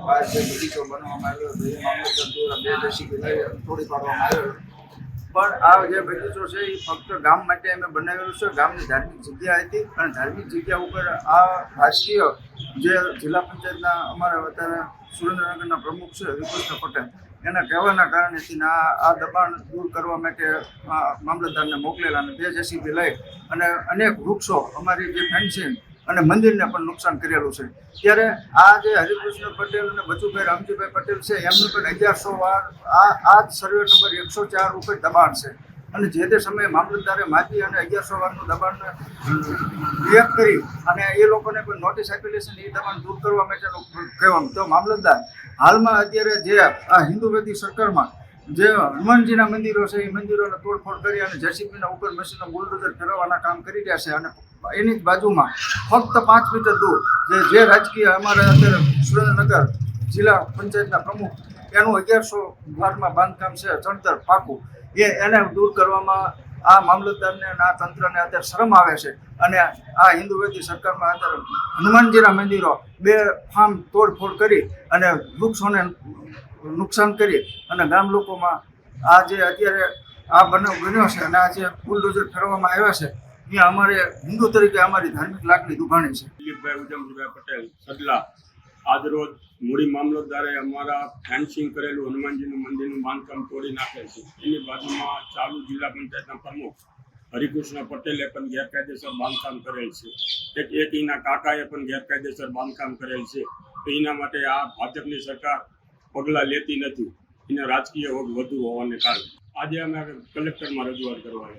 બહાર જે બગીચો બનાવવામાં આવ્યો હતો, એ મામલતદાર બે દશી તોડી પાડવામાં આવ્યો પણ આ જે બગીચો છે, એ ફક્ત ગામ માટે અમે બનાવેલું છે, ગામની ધાર્મિક જગ્યા હતી, અને ધાર્મિક જગ્યા ઉપર આ રાજકીય જે જિલ્લા પંચાયતના અમારા અત્યારે સુરેન્દ્રનગરના પ્રમુખ છે હરિકૃષ્ણ પટેલ, એના કહેવાના કારણેથી આ આ દબાણ દૂર કરવા માટે મામલતદારને મોકલેલા અને બે જેસીબી લઈ અને અનેક વૃક્ષો અમારી જે ફેન્સિંગ અને મંદિરને પણ નુકસાન કરેલું છે. ત્યારે આ જે હરિકૃષ્ણ પટેલ અને બચુભાઈ રામજીભાઈ પટેલ છે, એમનું પણ અગિયારસો વાર આ આ જ સર્વે નંબર એકસો ચાર ઉપર દબાણ છે. અને જે તે સમયે મામલતદારે માજી અને અગિયારસો વારનું દબાણને રિએક્ટ કરી અને એ લોકોને પણ નોટિસ આપેલી છે એ દબાણ દૂર કરવા માટેનું કહેવાનું. તો મામલતદાર, હાલમાં અત્યારે જે આ હિન્દુવેદી સરકારમાં જે હનુમાનજીના મંદિરો છે, એ મંદિરોને તોડફોડ કરી અને જેસીબીના ઉપર મશીનો બુલડોઝર ફેરવવાના કામ કરી રહ્યા છે અને એની જ બાજુમાં ફક્ત પાંચ મીટર દૂર જે જે રાજકીય અમારે અત્યારે સુરેન્દ્રનગર જિલ્લા પંચાયતના પ્રમુખ, એનું અગિયારસો વારમાં બાંધકામ છે ચણતર પાકું. એ એને દૂર કરવામાં આ મામલતદારને અને આ તંત્રને અત્યારે શરમ આવે છે અને આ હિન્દુવેદી સરકારમાં અત્યારે હનુમાનજીના મંદિરો બે ફાર્મ તોડફોડ કરી અને વૃક્ષોને નુકસાન કરી અને ગામ લોકોમાં આ જે અત્યારે આ બનાવ બન્યો છે અને આ જે બુલડોઝર ફેરવવામાં આવ્યા છે એ અમારે હિન્દુ તરીકે અમારી ધાર્મિક લાગણી દુભાણી છે. દિલીપભાઈ ઉજમજીભાઈ પટેલ સદલા આજરોજ મૂડી મામલતદારે અમારા ફેન્સિંગ કરેલું હનુમાનજીનું મંદિરનું બાંધકામ તોડી નાખેલ છે. એની બાજુમાં ચાલુ જિલ્લા પંચાયતના પ્રમુખ હરિકૃષ્ણ પટેલે પણ ગેરકાયદેસર બાંધકામ કરેલ છે. એક એક એના કાકાએ પણ ગેરકાયદેસર બાંધકામ કરેલ છે. તો એના માટે આ ભાજપની સરકાર પગલાં લેતી નથી. એને રાજકીય હોગ વધુ હોવાને કારણે. આજે અમે કલેક્ટરમાં રજૂઆત કરવા